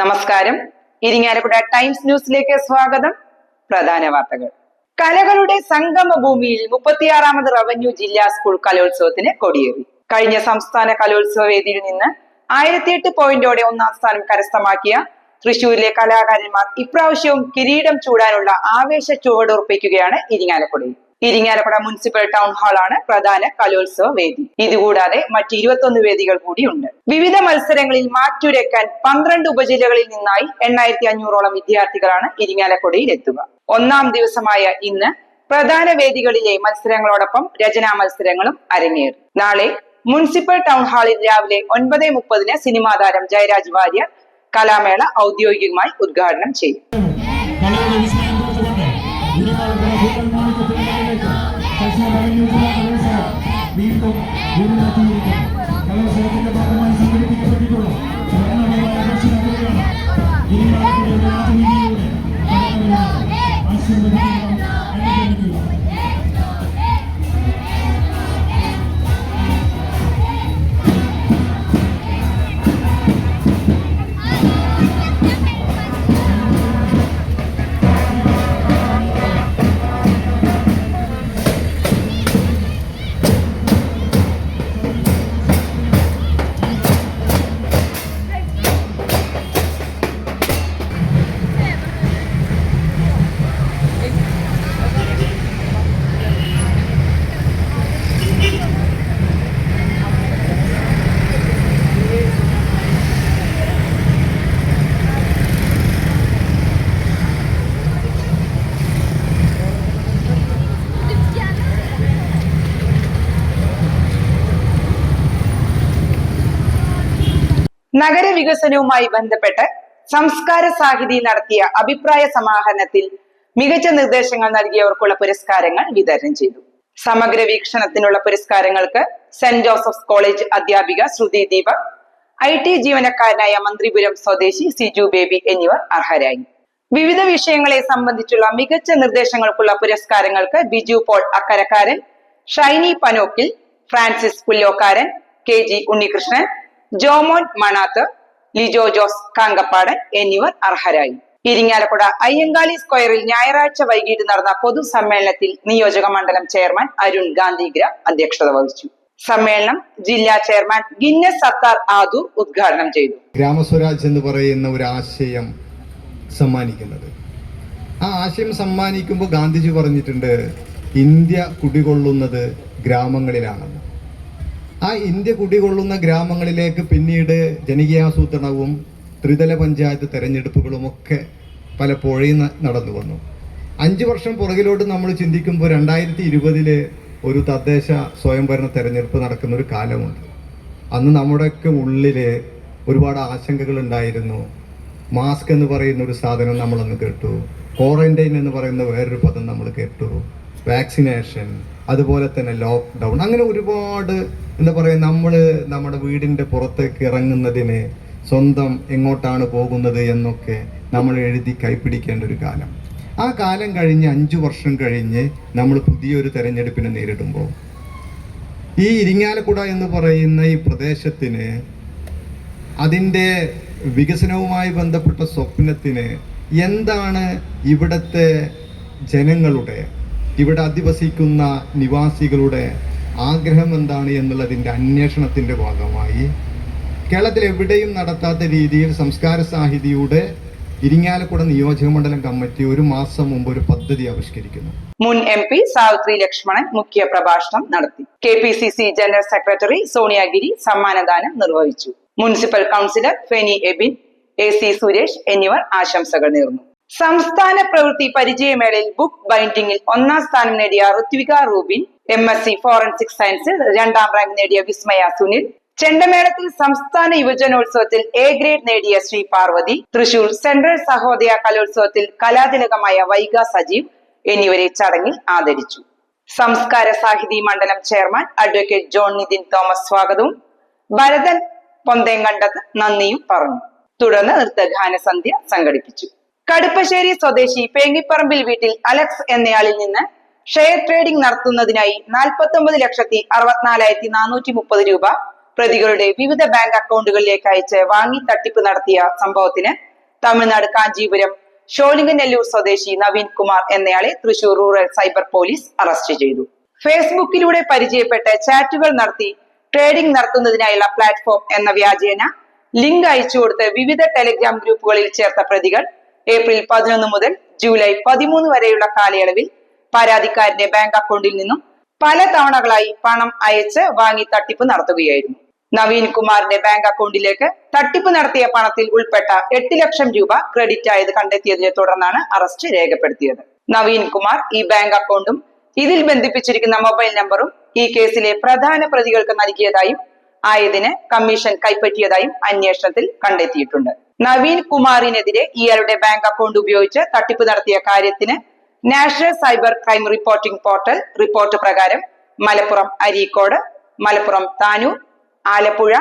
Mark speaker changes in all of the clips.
Speaker 1: നമസ്കാരം. ഇരിങ്ങാലക്കുട ടൈംസ് ന്യൂസിലേക്ക് സ്വാഗതം. പ്രധാന വാർത്തകൾ. കലകളുടെ സംഗമ ഭൂമിയിൽ മുപ്പത്തിയാറാമത് റവന്യൂ ജില്ലാ സ്കൂൾ കലോത്സവത്തിന് കൊടിയേറി. കഴിഞ്ഞ സംസ്ഥാന കലോത്സവ വേദിയിൽ നിന്ന് ആയിരത്തിയെട്ട് പോയിന്റോടെ ഒന്നാം സ്ഥാനം കരസ്ഥമാക്കിയ തൃശൂരിലെ കലാകാരന്മാർ ഇപ്രാവശ്യവും കിരീടം ചൂടാനുള്ള ആവേശ ചുവടുറപ്പിക്കുകയാണ് ഇരിങ്ങാലക്കുടയിൽ. ഇരിങ്ങാലക്കുട മുനിസിപ്പൽ ടൗൺ ഹാളാണ് പ്രധാന കലോത്സവ വേദി. ഇതുകൂടാതെ മറ്റ് ഇരുപത്തൊന്ന് വേദികൾ കൂടിയുണ്ട് വിവിധ മത്സരങ്ങളിൽ മാറ്റുരയ്ക്കാൻ പന്ത്രണ്ട് ഉപജില്ലകളിൽ നിന്നായി എണ്ണായിരത്തി അഞ്ഞൂറോളം വിദ്യാർത്ഥികളാണ് ഇരിങ്ങാലക്കുടയിൽ എത്തുക. ഒന്നാം ദിവസമായ ഇന്ന് പ്രധാന വേദികളിലെ മത്സരങ്ങളോടൊപ്പം രചനാ മത്സരങ്ങളും അരങ്ങേറും. നാളെ മുനിസിപ്പൽ ടൗൺ ഹാളിൽ രാവിലെ ഒൻപത് മുപ്പതിന് സിനിമാ താരം ജയരാജ് വാര്യർ കലാമേള ഔദ്യോഗികമായി ഉദ്ഘാടനം ചെയ്യും. നഗരവികസനവുമായി ബന്ധപ്പെട്ട് സംസ്കാര സാഹിതി നടത്തിയ അഭിപ്രായ സമാഹരണത്തിൽ മികച്ച നിർദ്ദേശങ്ങൾ നൽകിയവർക്കുള്ള പുരസ്കാരങ്ങൾ വിതരണം ചെയ്തു. സമഗ്ര വീക്ഷണത്തിനുള്ള പുരസ്കാരങ്ങൾക്ക് സെന്റ് ജോസഫ്സ് കോളേജ് അധ്യാപിക ശ്രുതി ദീപക് ഐ ടി ജീവനക്കാരനായ മന്ത്രിപുരം സ്വദേശി സിജു ബേബി എന്നിവർ അർഹരായി. വിവിധ വിഷയങ്ങളെ സംബന്ധിച്ചുള്ള മികച്ച നിർദ്ദേശങ്ങൾക്കുള്ള പുരസ്കാരങ്ങൾക്ക് Biju Paul Akkarakkaran Shiny Panokkil Francis Pullokkaran K G Unnikrishnan Jomon Manath Lijo Jose Kankappadan എന്നിവർ അർഹരായി. ഇരിങ്ങാലക്കുട അയ്യങ്കാളി സ്ക്വയറിൽ ഞായറാഴ്ച വൈകിട്ട് നടന്ന പൊതുസമ്മേളനത്തിൽ നിയോജക മണ്ഡലം ചെയർമാൻ അരുൺ ഗാന്ധിഗ്ര അധ്യക്ഷത വഹിച്ചു. സമ്മേളനം ജില്ലാ ചെയർമാൻ ഗിന്നസ് സത്താർ ആദൂർ ഉദ്ഘാടനം ചെയ്തു.
Speaker 2: ഗ്രാമസ്വരാജ് എന്ന് പറയുന്ന ഒരു ആശയം സമ്മാനിക്കുന്നത്. ആ ആശയം സമ്മാനിക്കുമ്പോൾ ഗാന്ധിജി പറഞ്ഞിട്ടുണ്ട് ഇന്ത്യ കുടികൊള്ളുന്നത് ഗ്രാമങ്ങളിലാണെന്ന്. ആ ഇന്ത്യ കുടികൊള്ളുന്ന ഗ്രാമങ്ങളിലേക്ക് പിന്നീട് ജനകീയാസൂത്രണവും ത്രിതല പഞ്ചായത്ത് തെരഞ്ഞെടുപ്പുകളും ഒക്കെ പലപ്പോഴും നടന്നു വന്നു. അഞ്ച് വർഷം പുറകിലോട്ട് നമ്മൾ ചിന്തിക്കുമ്പോൾ രണ്ടായിരത്തി ഇരുപതിൽ ഒരു തദ്ദേശ സ്വയംഭരണ തെരഞ്ഞെടുപ്പ് നടക്കുന്ന ഒരു കാലമുണ്ട്. അന്ന് നമ്മുടെയൊക്കെ ഉള്ളിൽ ഒരുപാട് ആശങ്കകൾ ഉണ്ടായിരുന്നു മാസ്ക് എന്ന് പറയുന്ന ഒരു സാധനം നമ്മളന്ന് കേട്ടു. ക്വാറന്റൈൻ എന്ന് പറയുന്ന വേറൊരു പദം നമ്മൾ കേട്ടു. വാക്സിനേഷൻ അതുപോലെ തന്നെ ലോക്ക്ഡൗൺ അങ്ങനെ ഒരുപാട് എന്താ പറയുക നമ്മൾ നമ്മുടെ വീടിന്റെ പുറത്തേക്ക് ഇറങ്ങുന്നതിന് സ്വന്തം എങ്ങോട്ടാണ് പോകുന്നത് എന്നൊക്കെ നമ്മൾ എഴുതി കൈപ്പിടിക്കേണ്ട ഒരു കാലം. ആ കാലം കഴിഞ്ഞ് അഞ്ചു വർഷം കഴിഞ്ഞ് നമ്മൾ പുതിയൊരു തെരഞ്ഞെടുപ്പിനെ നേരിടുമ്പോൾ ഈ ഇരിങ്ങാലക്കുട എന്ന് പറയുന്ന ഈ പ്രദേശത്തിന് അതിന്റെ വികസനവുമായി ബന്ധപ്പെട്ട സ്വപ്നത്തിന് എന്താണ് ഇവിടുത്തെ ജനങ്ങളുടെ ഇവിടെ അധിവസിക്കുന്ന നിവാസികളുടെ ആഗ്രഹം എന്താണ് എന്നുള്ളതിന്റെ അന്വേഷണത്തിന്റെ ഭാഗമായി. കേരളത്തിൽ എവിടെയും നടത്താത്ത രീതിയിൽ സംസ്കാര സാഹിതിയുടെ ഇരിങ്ങാലക്കുട നിയോജക മണ്ഡലം കമ്മിറ്റി ഒരു മാസം മുമ്പ് ഒരു പദ്ധതി ആവിഷ്കരിക്കുന്നു.
Speaker 1: മുൻ എം പി സാവിത്രി ലക്ഷ്മണൻ മുഖ്യ പ്രഭാഷണം നടത്തി. K P C C general secretary Sonia Giri സമ്മാനദാനം നിർവഹിച്ചു. Municipal councillor Feni Abin A C Suresh എന്നിവർ ആശംസകൾ നേർന്നു. സംസ്ഥാന പ്രവൃത്തി പരിചയമേളയിൽ ബുക്ക് ബൈൻഡിംഗിൽ ഒന്നാം സ്ഥാനം നേടിയ Rithvika Rubin M S C forensic സയൻസിൽ രണ്ടാം റാങ്ക് നേടിയ വിസ്മയ സുനിൽ ചെണ്ടമേളത്തിൽ സംസ്ഥാന യുവജനോത്സവത്തിൽ എ ഗ്രേഡ് നേടിയ ശ്രീ പാർവതി തൃശൂർ സെൻട്രൽ സഹോദയ കലോത്സവത്തിൽ കലാതിലകമായ വൈഗ സജീവ് എന്നിവരെ ചടങ്ങിൽ ആദരിച്ചു. സംസ്കാര സാഹിതി മണ്ഡലം chairman advocate John Nithin Thomas സ്വാഗതവും ഭരതൻ പൊന്തേങ്കണ്ടത്ത് നന്ദിയും പറഞ്ഞു. തുടർന്ന് നൃത്തഗാന സന്ധ്യ സംഘടിപ്പിച്ചു. കടുപ്പശ്ശേരി സ്വദേശി പേങ്ങിപ്പറമ്പിൽ വീട്ടിൽ അലക്സ് എന്നയാളിൽ നിന്ന് ഷെയർ ട്രേഡിംഗ് നടത്തുന്നതിനായി നാൽപ്പത്തൊമ്പത് ലക്ഷത്തി അറുപത്തിനാലായിരത്തി നാനൂറ്റി മുപ്പത് രൂപ പ്രതികളുടെ വിവിധ ബാങ്ക് അക്കൗണ്ടുകളിലേക്ക് അയച്ച് വാങ്ങി തട്ടിപ്പ് നടത്തിയ സംഭവത്തിന് തമിഴ്നാട് കാഞ്ചീപുരം ഷോലിംഗനെല്ലൂർ സ്വദേശി നവീൻ കുമാർ എന്നയാളെ Thrissur rural cyber police arrest ചെയ്തു. ഫേസ്ബുക്കിലൂടെ പരിചയപ്പെട്ട് ചാറ്റുകൾ നടത്തി ട്രേഡിംഗ് നടത്തുന്നതിനായുള്ള പ്ലാറ്റ്ഫോം എന്ന വ്യാജേന ലിങ്ക് അയച്ചു കൊടുത്ത് വിവിധ ടെലിഗ്രാം ഗ്രൂപ്പുകളിൽ ചേർത്ത പ്രതികൾ ഏപ്രിൽ പതിനൊന്ന് മുതൽ ജൂലൈ പതിമൂന്ന് വരെയുള്ള കാലയളവിൽ പരാതിക്കാരന്റെ ബാങ്ക് അക്കൗണ്ടിൽ നിന്നും പല തവണകളായി പണം അയച്ച് വാങ്ങി തട്ടിപ്പ് നടത്തുകയായിരുന്നു. നവീൻ കുമാറിന്റെ ബാങ്ക് അക്കൗണ്ടിലേക്ക് തട്ടിപ്പ് നടത്തിയ പണത്തിൽ ഉൾപ്പെട്ട എട്ട് ലക്ഷം രൂപ ക്രെഡിറ്റ് ആയത് കണ്ടെത്തിയതിനെ തുടർന്നാണ് അറസ്റ്റ് രേഖപ്പെടുത്തിയത്. നവീൻ കുമാർ ഈ ബാങ്ക് അക്കൗണ്ടും ഇതിൽ ബന്ധിപ്പിച്ചിരിക്കുന്ന മൊബൈൽ നമ്പറും ഈ കേസിലെ പ്രധാന പ്രതികൾക്ക് നൽകിയതായും ആയതിന് കമ്മീഷൻ കൈപ്പറ്റിയതായും അന്വേഷണത്തിൽ കണ്ടെത്തിയിട്ടുണ്ട്. നവീൻ കുമാറിനെതിരെ ഇയാളുടെ ബാങ്ക് അക്കൗണ്ട് ഉപയോഗിച്ച് തട്ടിപ്പ് നടത്തിയ കാര്യത്തിന് national cyber crime reporting portal report പ്രകാരം മലപ്പുറം അരീക്കോട് മലപ്പുറം താനൂർ ആലപ്പുഴ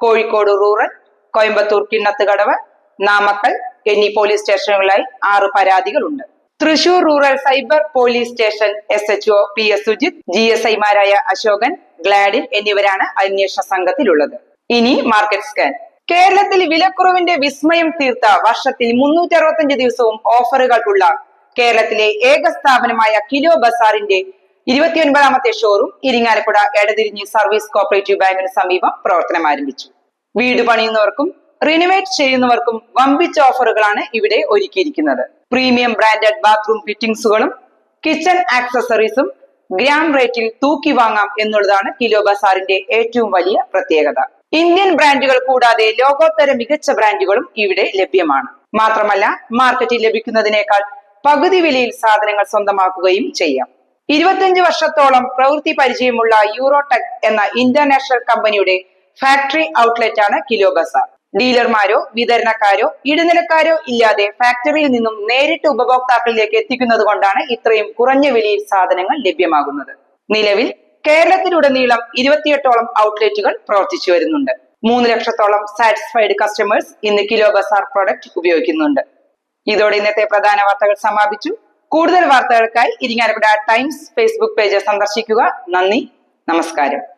Speaker 1: കോഴിക്കോട് റൂറൽ കോയമ്പത്തൂർ കിണ്ണത്തുകടവ് നാമക്കൽ എന്നീ പോലീസ് സ്റ്റേഷനുകളായി ആറ് പരാതികളുണ്ട്. Thrissur rural cyber police station S H O P S Sujith G S ഐമാരായ അശോകൻ ഗ്ലാഡിൻ എന്നിവരാണ് അന്വേഷണ സംഘത്തിലുള്ളത്. ഇനി മാർക്കറ്റ് സ്കാൻ. കേരളത്തിൽ വിലക്കുറവിന്റെ വിസ്മയം തീർത്ത വർഷത്തിൽ മുന്നൂറ്റി അറുപത്തഞ്ച് ദിവസവും ഓഫറുകൾ ഉള്ള കേരളത്തിലെ ഏക സ്ഥാപനമായ കിലോ ബസാറിന്റെ ഇരുപത്തിയൊൻപതാമത്തെ showroom Irinjalakuda Edathirinji service cooperative ബാങ്കിന് സമീപം പ്രവർത്തനം ആരംഭിച്ചു. വീട് പണിയുന്നവർക്കും റിനോവേറ്റ് ചെയ്യുന്നവർക്കും വമ്പിച്ച ഓഫറുകളാണ് ഇവിടെ ഒരുക്കിയിരിക്കുന്നത്. പ്രീമിയം ബ്രാൻഡഡ് ബാത്റൂം ഫിറ്റിംഗ്സുകളും കിച്ചൺ ആക്സസറീസും ഗ്രാം റേറ്റിൽ തൂക്കി വാങ്ങാം എന്നുള്ളതാണ് കിലോ ബസാറിന്റെ ഏറ്റവും വലിയ പ്രത്യേകത. ഇന്ത്യൻ ബ്രാൻഡുകൾ കൂടാതെ ലോകോത്തര മികച്ച ബ്രാൻഡുകളും ഇവിടെ ലഭ്യമാണ്. മാത്രമല്ല മാർക്കറ്റിൽ ലഭിക്കുന്നതിനേക്കാൾ പകുതി വിലയിൽ സാധനങ്ങൾ സ്വന്തമാക്കുകയും ചെയ്യാം. ഇരുപത്തിയഞ്ച് വർഷത്തോളം പ്രവൃത്തി പരിചയമുള്ള യൂറോടെക് എന്ന ഇന്റർനാഷണൽ കമ്പനിയുടെ ഫാക്ടറി ഔട്ട്ലെറ്റ് ആണ് കിലോ ബസാർ ഡീലർമാരോ വിതരണക്കാരോ ഇടനിലക്കാരോ ഇല്ലാതെ ഫാക്ടറിയിൽ നിന്നും നേരിട്ട് ഉപഭോക്താക്കളിലേക്ക് എത്തിക്കുന്നത് കൊണ്ടാണ് ഇത്രയും കുറഞ്ഞ വിലയിൽ സാധനങ്ങൾ ലഭ്യമാകുന്നത്. നിലവിൽ കേരളത്തിലുടനീളം ഇരുപത്തിയെട്ടോളം ഔട്ട്ലെറ്റുകൾ പ്രവർത്തിച്ചു വരുന്നുണ്ട്. മൂന്ന് ലക്ഷത്തോളം സാറ്റിസ്ഫൈഡ് കസ്റ്റമേഴ്സ് ഇന്ന് കിലോ ബസാർ പ്രോഡക്റ്റ് ഉപയോഗിക്കുന്നുണ്ട്. ഇതോടെ ഇന്നത്തെ പ്രധാന വാർത്തകൾ സമാപിച്ചു. കൂടുതൽ വാർത്തകൾക്കായി ഇരിങ്ങാലക്കുട ടൈംസ് ഫേസ്ബുക്ക് പേജ് സന്ദർശിക്കുക. നന്ദി. നമസ്കാരം.